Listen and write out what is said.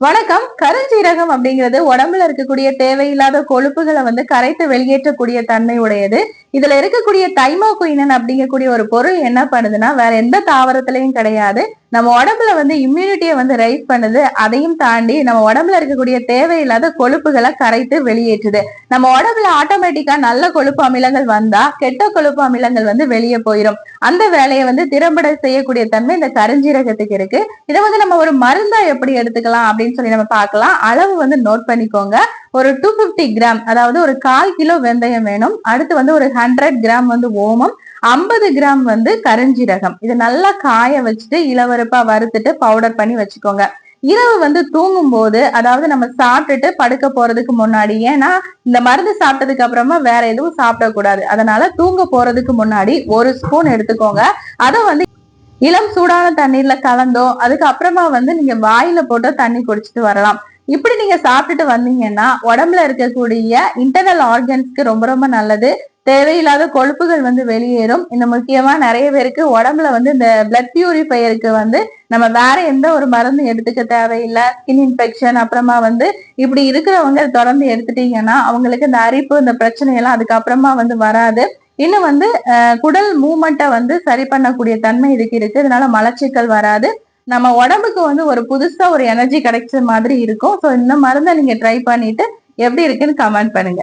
வணக்கம். கருஞ்சீரகம் அப்படிங்கிறது உடம்புல இருக்கக்கூடிய தேவையில்லாத கொழுப்புகளை வந்து கரைத்து வெளியேற்றக்கூடிய தன்மை உடையது இதுல இருக்கக்கூடிய தைமோகுயினன் அப்படிங்கக்கூடிய ஒரு பொருள் என்ன பண்ணுதுன்னா வேற எந்த தாவரத்திலையும் கிடையாது. நம்ம உடம்புல வந்து இம்யூனிட்டியை வந்து ரைஸ் பண்ணுது. அதையும் தாண்டி நம்ம உடம்புல இருக்கக்கூடிய தேவையில்லாத கொழுப்புகளை கரைத்து வெளியேற்றுது. நம்ம உடம்புல ஆட்டோமேட்டிக்கா நல்ல கொழுப்பு அமிலங்கள் வந்தா கெட்ட கொழுப்பு அமிலங்கள் வந்து வெளியே போயிடும் அந்த வேலையை வந்து திறம்பட செய்யக்கூடிய தன்மை இந்த கருஞ்சீரகத்துக்கு இருக்கு. இதை வந்து நம்ம ஒரு மருந்தா எப்படி எடுத்துக்கலாம் அப்படின்னு சொல்லி நம்ம பார்க்கலாம். அளவு வந்து நோட் பண்ணிக்கோங்க. ஒரு டூ பிப்டி கிராம் அதாவது ஒரு கால் கிலோ வெந்தயம் வேணும். அடுத்து வந்து ஒரு ஹண்ட்ரட் கிராம் வந்து ஓமம். ஐம்பது கிராம் வந்து கருஞ்சீரகம். இது நல்லா காய வச்சுட்டு இளவரப்பா வறுத்துட்டு பவுடர் பண்ணி வச்சுக்கோங்க. இரவு வந்து தூங்கும் போது அதாவது நம்ம சாப்பிட்டுட்டு படுக்க போறதுக்கு முன்னாடி ஏன்னா இந்த மருந்து சாப்பிட்டதுக்கு அப்புறமா வேற எதுவும் சாப்பிடக்கூடாது. அதனால தூங்க போறதுக்கு முன்னாடி ஒரு ஸ்பூன் எடுத்துக்கோங்க. அதை வந்து இளம் சூடான தண்ணீர்ல கலந்தோ அதுக்கப்புறமா வந்து நீங்க வாயில போட்டு தண்ணி குடிச்சிட்டு வரலாம். இப்படி நீங்க சாப்பிட்டுட்டு வந்தீங்கன்னா உடம்புல இருக்கக்கூடிய இன்டர்னல் ஆர்கன்ஸ்க்கு ரொம்ப ரொம்ப நல்லது. தேவையில்லாத கொழுப்புகள் வந்து வெளியேறும். இந்த முக்கியமா நிறைய பேருக்கு உடம்புல வந்து இந்த பிளட் பியூரிஃபையருக்கு வந்து நம்ம வேற எந்த ஒரு மருந்து எடுத்துக்க தேவையில்லை. ஸ்கின் இன்ஃபெக்ஷன் அப்புறமா வந்து இப்படி இருக்கிறவங்க தொடர்ந்து எடுத்துட்டீங்கன்னா அவங்களுக்கு இந்த அரிப்பு இந்த பிரச்சனையெல்லாம் அதுக்கப்புறமா வந்து வராது. இன்னும் வந்து குடல் மூமெண்ட்டை வந்து சரி பண்ணக்கூடிய தன்மை இதுக்கு இருக்கு. இதனால மலச்சிக்கல் வராது. நம்ம உடம்புக்கு வந்து ஒரு புதுசா ஒரு எனர்ஜி கிடைச்ச மாதிரி இருக்கும். ஸோ இந்த மருந்தை நீங்க ட்ரை பண்ணிட்டு எப்படி இருக்குன்னு கமெண்ட் பண்ணுங்க.